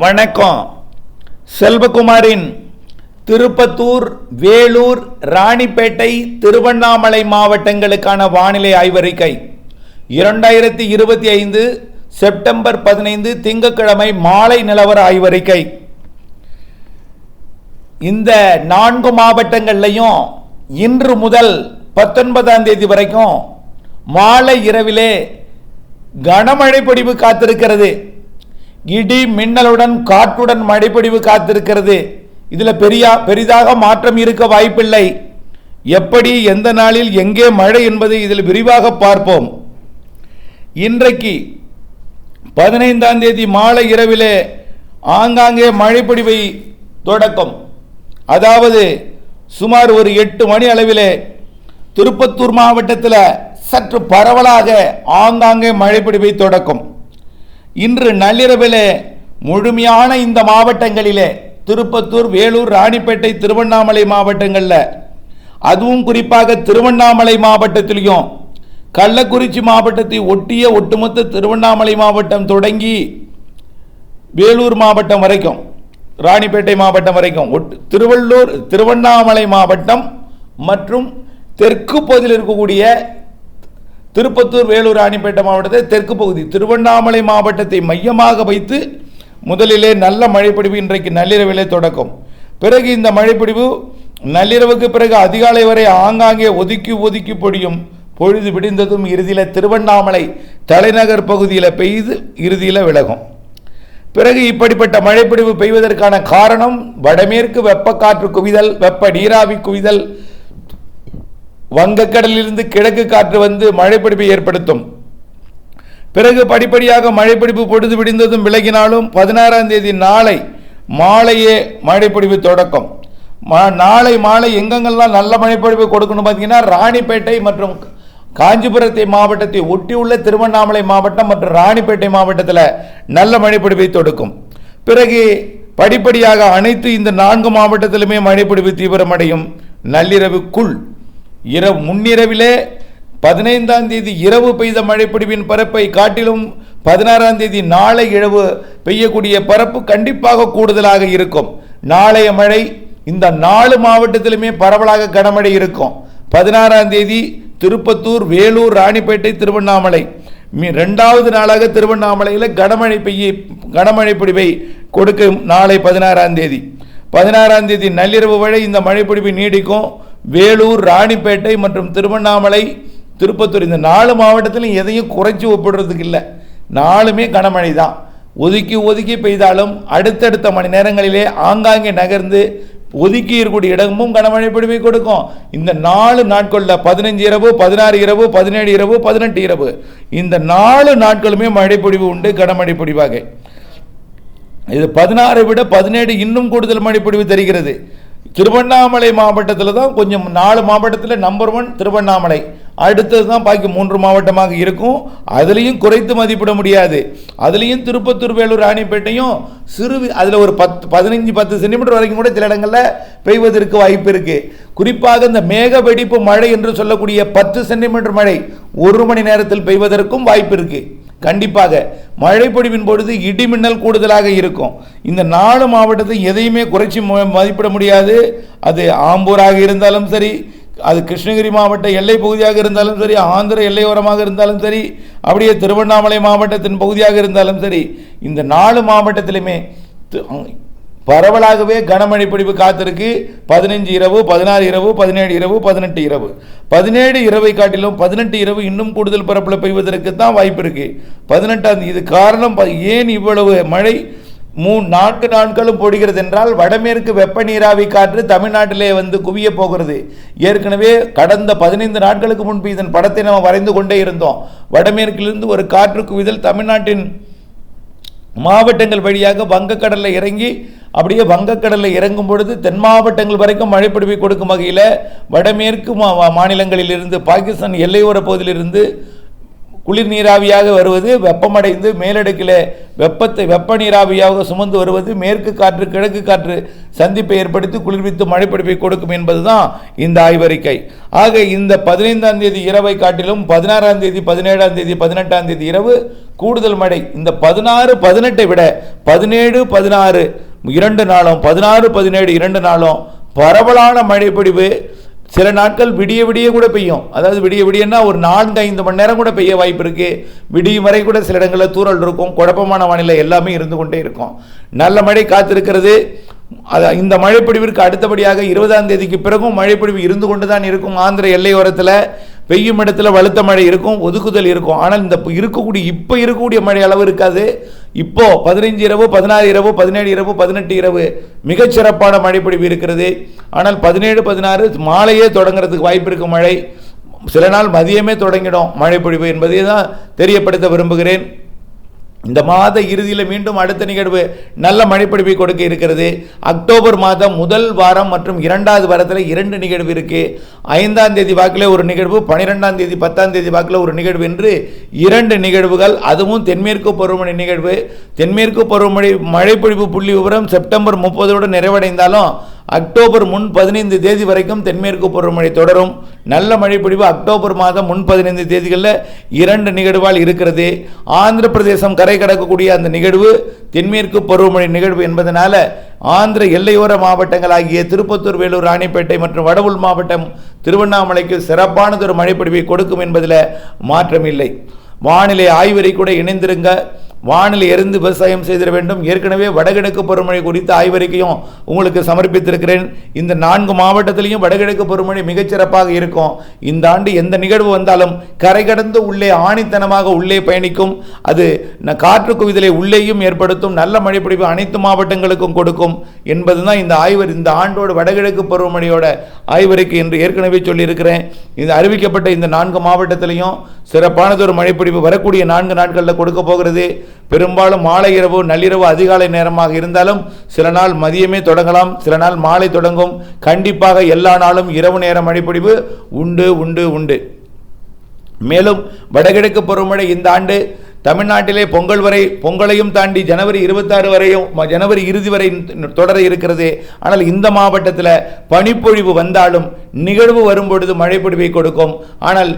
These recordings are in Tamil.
வணக்கம். செல்வகுமாரின் திருப்பத்தூர் வேலூர் ராணிப்பேட்டை திருவண்ணாமலை மாவட்டங்களுக்கான வானிலை ஆய்வறிக்கை. இரண்டாயிரத்தி இருபத்தி ஐந்து செப்டம்பர் பதினைந்து திங்கட்கிழமை மாலை நிலவர ஆய்வறிக்கை. இந்த நான்கு மாவட்டங்கள்லையும் இன்று முதல் பத்தொன்பதாம் தேதி வரைக்கும் மாலை இரவிலே கனமழை பொடிவு காத்திருக்கிறது. இடி மின்னலுடன் காற்றுடன் மழைப்பொழிவு காத்திருக்கிறது. இதில் பெரியா பெரிதாக மாற்றம் இருக்க வாய்ப்பில்லை. எப்படி எந்த நாளில் எங்கே மழை என்பதை இதில் விரிவாக பார்ப்போம். இன்றைக்கு பதினைந்தாம் தேதி மாலை இரவிலே ஆங்காங்கே மழைப்பொழிவை தொடக்கம். அதாவது சுமார் ஒரு எட்டு மணி அளவிலே திருப்பத்தூர் மாவட்டத்தில் சற்று பரவலாக ஆங்காங்கே மழைப்பிடிவை தொடக்கும். இன்று நள்ளிரவிலே முழுமையான இந்த மாவட்டங்களிலே திருப்பத்தூர் வேலூர் ராணிப்பேட்டை திருவண்ணாமலை மாவட்டங்களில் அதுவும் குறிப்பாக திருவண்ணாமலை மாவட்டத்திலையும் கள்ளக்குறிச்சி மாவட்டத்தை ஒட்டிய ஒட்டுமொத்த திருவண்ணாமலை மாவட்டம் தொடங்கி வேலூர் மாவட்டம் வரைக்கும் ராணிப்பேட்டை மாவட்டம் வரைக்கும் ஒட்டு திருவள்ளூர் திருவண்ணாமலை மாவட்டம் மற்றும் தெற்கு பகுதியில் இருக்கக்கூடிய திருப்பத்தூர் வேலூர் ராணிப்பேட்டை மாவட்டத்தை தெற்கு பகுதி திருவண்ணாமலை மாவட்டத்தை மையமாக வைத்து முதலிலே நல்ல மழைப்பிடிவு இன்றைக்கு நள்ளிரவிலே தொடக்கும். பிறகு இந்த மழைப்பிடிவு நள்ளிரவுக்கு பிறகு அதிகாலை வரை ஆங்காங்கே ஒதுக்கி ஒதுக்கி பொழியும் பொழுது விடிந்ததும் இறுதியில் திருவண்ணாமலை தலைநகர் பகுதியில் பெய்து இறுதியில் விலகும். பிறகு இப்படிப்பட்ட மழைப்பிடிவு பெய்வதற்கான காரணம் வடமேற்கு வெப்பக்காற்று குவிதல் வெப்ப நீராவி குவிதல் வங்கக்கடலிலிருந்து கிழக்கு காற்று வந்து மழைப்பிடிப்பை ஏற்படுத்தும். பிறகு படிப்படியாக மழைப்பிடிப்பு பொழுது விடிந்ததும் விலகினாலும் பதினாறாம் தேதி நாளை மாலையே மழைப்பிடிப்பு தொடக்கம். மா- நாளை மாலை எங்கெங்கெல்லாம் நல்ல மழைப்பொழிவு கொடுக்கணும் பார்த்தீங்கன்னா ராணிப்பேட்டை மற்றும் காஞ்சிபுரத்தை மாவட்டத்தை ஒட்டியுள்ள திருவண்ணாமலை மாவட்டம் மற்றும் ராணிப்பேட்டை மாவட்டத்தில் நல்ல மழைப்பொழிவை தொடுக்கும். பிறகு படிப்படியாக அனைத்து இந்த நான்கு மாவட்டத்திலுமே மழைப்பொழிவு தீவிரமடையும். நள்ளிரவுக்குள் இரவு முன்னிரவிலே பதினைந்தாம் தேதி இரவு பெய்த மழைப்பொழிவின் பரப்பை காட்டிலும் பதினாறாம் தேதி நாளை இரவு பெய்யக்கூடிய பரப்பு கண்டிப்பாக கூடுதலாக இருக்கும். நாளைய மழை இந்த நாலு மாவட்டத்திலுமே பரவலாக கனமழை இருக்கும். பதினாறாம் தேதி திருப்பத்தூர் வேலூர் ராணிப்பேட்டை திருவண்ணாமலை. மி- ரெண்டாவது நாளாக திருவண்ணாமலையில் கனமழை பெய்ய கனமழை பிடிவை கொடுக்கும் நாளை பதினாறாம் தேதி. பதினாறாம் தேதி நள்ளிரவு வரை இந்த மழைப்பொழிவு நீடிக்கும். வேலூர் ராணிப்பேட்டை மற்றும் திருவண்ணாமலை திருப்பத்தூர் இந்த நாலு மாவட்டத்திலும் எதையும் குறைச்சி ஒப்பிடுறதுக்கு இல்லை. நாலுமே கனமழை தான் ஒதுக்கி ஒதுக்கி பெய்தாலும் அடுத்தடுத்த மணி நேரங்களிலே ஆங்காங்கே நகர்ந்து ஒதுக்கி இருக்கக்கூடிய இடமும் கனமழை பொழிவை கொடுக்கும். இந்த நாலு நாட்களில் பதினஞ்சு இரவு பதினாறு இரவு பதினேழு இரவு பதினெட்டு இரவு. இந்த நாலு நாட்களுமே மழை உண்டு கனமழை பொடிவாக இது பதினாறை விட பதினேழு இன்னும் கூடுதல் மழைப்பொழிவு தருகிறது. திருவண்ணாமலை மாவட்டத்தில் தான் கொஞ்சம் நாலு மாவட்டத்தில் நம்பர் ஒன் திருவண்ணாமலை. அடுத்தது தான் பாக்கி மூன்று மாவட்டமாக இருக்கும். அதுலேயும் குறைத்து மதிப்பிட முடியாது. அதுலேயும் திருப்பத்தூர் வேலூர் ராணிப்பேட்டையும் சிறு அதில் ஒரு பத்து பதினஞ்சு பத்து சென்டிமீட்டர் வரைக்கும் கூட சில இடங்களில் பெய்வதற்கு வாய்ப்பு இருக்குது குறிப்பாக இந்த மேக வெடிப்பு மழை என்று சொல்லக்கூடிய பத்து சென்டிமீட்டர் மழை ஒரு மணி நேரத்தில் பெய்வதற்கும் வாய்ப்பு இருக்குது கண்டிப்பாக மழைப்பொழிவின் பொழுது இடிமின்னல் கூடுதலாக இருக்கும். இந்த நாலு மாவட்டத்தை எதையுமே குறைச்சி ம- மதிப்பிட முடியாது. அது ஆம்பூராக இருந்தாலும் சரி அது கிருஷ்ணகிரி மாவட்ட எல்லை பகுதியாக இருந்தாலும் சரி ஆந்திர எல்லையோரமாக இருந்தாலும் சரி அப்படியே திருவண்ணாமலை மாவட்டத்தின் பகுதியாக இருந்தாலும் சரி இந்த நாலு மாவட்டத்திலுமே பரவலாகவே கனமழை பிடிப்பு காத்திருக்கு. பதினஞ்சு இரவு பதினாறு இரவு பதினேழு இரவு பதினெட்டு இரவு. பதினேழு இரவை காட்டிலும் பதினெட்டு இரவு இன்னும் கூடுதல் பரப்பில் பெய்வதற்கு தான் வாய்ப்பு இருக்கு. பதினெட்டாம் இது காரணம் ப- ஏன் இவ்வளவு மழை? மூ நான்கு நாட்களும் பொழிகிறது என்றால் வடமேற்கு வெப்ப நீராவி காற்று தமிழ்நாட்டிலே வந்து குவிய போகிறது. ஏற்கனவே கடந்த பதினைந்து நாட்களுக்கு முன்பு இதன் படத்தை நம்ம வரைந்து கொண்டே இருந்தோம். வடமேற்கிலிருந்து ஒரு காற்று குவிதல் தமிழ்நாட்டின் மாவட்டங்கள் வழியாக வங்கக்கடலில் இறங்கி அப்படியே வங்கக்கடலில் இறங்கும் பொழுது தென் மாவட்டங்கள் வரைக்கும் மழைப்பிடிவை கொடுக்கும் வகையில் வடமேற்கு மா மா- மாநிலங்களிலிருந்து பாகிஸ்தான் எல்லையோர பகுதியிலிருந்து குளிர் நீராவியாக வருவது வெப்பமடைந்து மேலடுக்கில் வெப்பத்தை வெப்ப நீராவியாக சுமந்து வருவது மேற்கு காற்று கிழக்கு காற்று சந்திப்பை ஏற்படுத்தி குளிர்வித்து மழைப்பிடிப்பை கொடுக்கும் என்பதுதான் இந்த ஆய்வறிக்கை. ஆக இந்த பதினைந்தாம் தேதி இரவை காட்டிலும் பதினாறாம் தேதி பதினேழாம் தேதி பதினெட்டாம் தேதி இரவு கூடுதல் மழை. இந்த பதினாறு பதினெட்டை விட பதினேழு பதினாறு இரண்டு நாளும் பதினாறு பதினேழு இரண்டு நாளும் பரவலான மழைப்பொழிவு சில நாட்கள் விடிய விடிய கூட பெய்யும். அதாவது விடிய விடியன்னா ஒரு நான்கு ஐந்து மணி நேரம் கூட பெய்ய வாய்ப்பு இருக்குது விடியும் வரை கூட சில இடங்களில் தூறல் இருக்கும். குழப்பமான வானிலை எல்லாமே இருந்து கொண்டே இருக்கும். நல்ல மழை காத்திருக்கிறது. அது இந்த மழைப்பொழிவிற்கு அடுத்தபடியாக இருபதாம் தேதிக்கு பிறகும் மழைப்பொழிவு இருந்து கொண்டு தான் இருக்கும் ஆந்திர எல்லையோரத்தில். பெய்யும் இடத்துல வலுத்த மழை இருக்கும் ஒதுக்குதல் இருக்கும். ஆனால் இந்த இருக்கக்கூடிய இப்போ இருக்கக்கூடிய மழை அளவு இருக்காது. இப்போ பதினைஞ்சு இரவு பதினாறு இரவு பதினேழு இரவு பதினெட்டு இரவு மிகச்சிறப்பான மழைப்பொழிவு இருக்கிறது. ஆனால் பதினேழு பதினாறு மாலையே தொடங்குறதுக்கு வாய்ப்பு இருக்கும் மழை. சில நாள் மதியமே தொடங்கிடும் மழைப்பொழிவு என்பதை தான் தெரியப்படுத்த விரும்புகிறேன். இந்த மாத இறுதியில் மீண்டும் அடுத்த நிகழ்வு நல்ல மழைப்பிடிப்பை கொடுக்க இருக்கிறது. அக்டோபர் மாதம் முதல் வாரம் மற்றும் இரண்டாவது வாரத்தில் இரண்டு நிகழ்வு இருக்குது ஐந்தாம் தேதி வாக்கில் ஒரு நிகழ்வு பனிரெண்டாம் தேதி பத்தாம் தேதி வாக்கில் ஒரு நிகழ்வு என்று இரண்டு நிகழ்வுகள் அதுவும் தென்மேற்கு பருவமழை நிகழ்வு. தென்மேற்கு பருவமழை மழைப்பொழிவு புள்ளி விவரம் செப்டம்பர் முப்பதோடு நிறைவடைந்தாலும் அக்டோபர் முன் பதினைந்து தேதி வரைக்கும் தென்மேற்கு பருவமழை தொடரும். நல்ல மழைப்பொழிவு அக்டோபர் மாதம் முன் பதினைந்து தேதிகளில் இரண்டு நிகழ்வால் இருக்கிறது. ஆந்திர பிரதேசம் கரை கடக்கக்கூடிய அந்த நிகழ்வு தென்மேற்கு பருவமழை நிகழ்வு என்பதனால ஆந்திர எல்லையோர மாவட்டங்கள் ஆகிய திருப்பத்தூர் வேலூர் ராணிப்பேட்டை மற்றும் வடவுள் மாவட்டம் திருவண்ணாமலைக்கு சிறப்பானதொரு மழைப்பொழிவை கொடுக்கும் என்பதில் மாற்றமில்லை. வானிலை ஆய்வறை கூட இணைந்திருங்க. வானிலை எரிந்து விவசாயம் செய்திட வேண்டும். ஏற்கனவே வடகிழக்கு பருவமழை குறித்த ஆய்வறிக்கையும் உங்களுக்கு சமர்ப்பித்திருக்கிறேன். இந்த நான்கு மாவட்டத்திலையும் வடகிழக்கு பருவமழை மிகச்சிறப்பாக இருக்கும். இந்த ஆண்டு எந்த நிகழ்வு வந்தாலும் கரை கடந்து உள்ளே ஆணித்தனமாக உள்ளே பயணிக்கும். அது காற்று குவிதலை உள்ளேயும் ஏற்படுத்தும். நல்ல மழைப்பிடிப்பு அனைத்து மாவட்டங்களுக்கும் கொடுக்கும் என்பதுதான் இந்த ஆய்வர் இந்த ஆண்டோட வடகிழக்கு பருவமழையோட ஆய்வறிக்கை என்று ஏற்கனவே சொல்லியிருக்கிறேன். இது அறிவிக்கப்பட்ட இந்த நான்கு மாவட்டத்திலையும் சிறப்பானதொரு மழைப்பிடிப்பு வரக்கூடிய நான்கு நாட்களில் கொடுக்க போகிறது. பெரும்பாலும் மாலை இரவு நள்ளிரவு அதிகாலை நேரமாக இருந்தாலும் சில நாள் மதியமே தொடங்கலாம். சில நாள் மாலை தொடங்கும். கண்டிப்பாக எல்லா நாளும் இரவு நேர மழைப்பிடிப்பு உண்டு உண்டு உண்டு. மேலும் வடகிழக்கு பருவமழை இந்த ஆண்டு தமிழ்நாட்டிலே பொங்கல் வரை பொங்கலையும் தாண்டி ஜனவரி இருபத்தாறு வரையும் ஜனவரி இறுதி வரை தொடர இருக்கிறது. ஆனால் இந்த மாவட்டத்தில் பனிப்பொழிவு வந்தாலும் நிகழ்வு வரும்பொழுது மழைப்பொழிவை கொடுக்கும். ஆனால்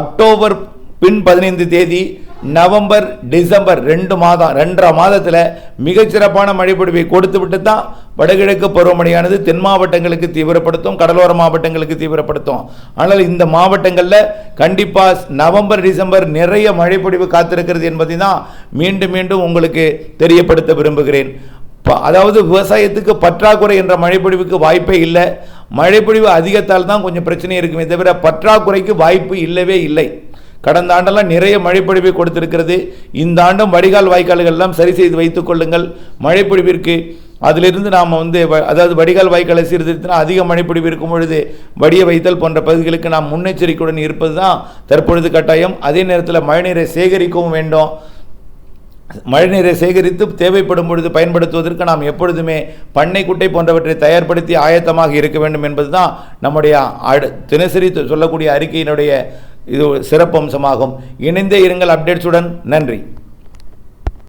அக்டோபர் பின் பதினைந்து தேதி நவம்பர் டிசம்பர் ரெண்டு மாதம் ரெண்டரை மாதத்தில் மிகச்சிறப்பான மழைப்பொழிவை கொடுத்து விட்டு தான் வடகிழக்கு பருவமழையானது தென் மாவட்டங்களுக்கு தீவிரப்படுத்தும் கடலோர மாவட்டங்களுக்கு தீவிரப்படுத்தும். ஆனால் இந்த மாவட்டங்களில் கண்டிப்பாக நவம்பர் டிசம்பர் நிறைய மழைப்பொழிவு காத்திருக்கிறது என்பதை தான் மீண்டும் மீண்டும் உங்களுக்கு தெரியப்படுத்த விரும்புகிறேன். ப- அதாவது விவசாயத்துக்கு பற்றாக்குறை என்ற மழைப்பொழிவுக்கு வாய்ப்பே இல்லை. மழைப்பொழிவு அதிகத்தால் தான் கொஞ்சம் பிரச்சனை இருக்குமே தவிர பற்றாக்குறைக்கு வாய்ப்பு இல்லவே இல்லை. கடந்த ஆண்டெல்லாம் நிறைய மழைப்பொழிவை கொடுத்திருக்கிறது. இந்த ஆண்டும் வடிகால் வாய்க்கால்கள் எல்லாம் சரி செய்து வைத்துக் கொள்ளுங்கள். மழைப்பொழிவிற்கு அதிலிருந்து நாம் வந்து வ- அதாவது வடிகால் வாய்க்காலை சீர்திருத்தினா அதிக மழைப்பொழிவு இருக்கும் பொழுது வடிய வைத்தல் போன்ற பகுதிகளுக்கு நாம் முன்னெச்சரிக்கையுடன் இருப்பது தான் தற்பொழுது கட்டாயம். அதே நேரத்தில் மழைநீரை சேகரிக்கவும் வேண்டும். மழைநீரை சேகரித்து தேவைப்படும் பொழுது பயன்படுத்துவதற்கு நாம் எப்பொழுதுமே பண்ணை குட்டை போன்றவற்றை தயார்படுத்தி ஆயத்தமாக இருக்க வேண்டும் என்பதுதான் நம்முடைய அடு தினசரி சொல்லக்கூடிய அறிக்கையினுடைய இது ஒரு சிறப்பம்சமாகும். இணைந்தே இருங்கள் அப்டேட்ஸுடன் நன்றி.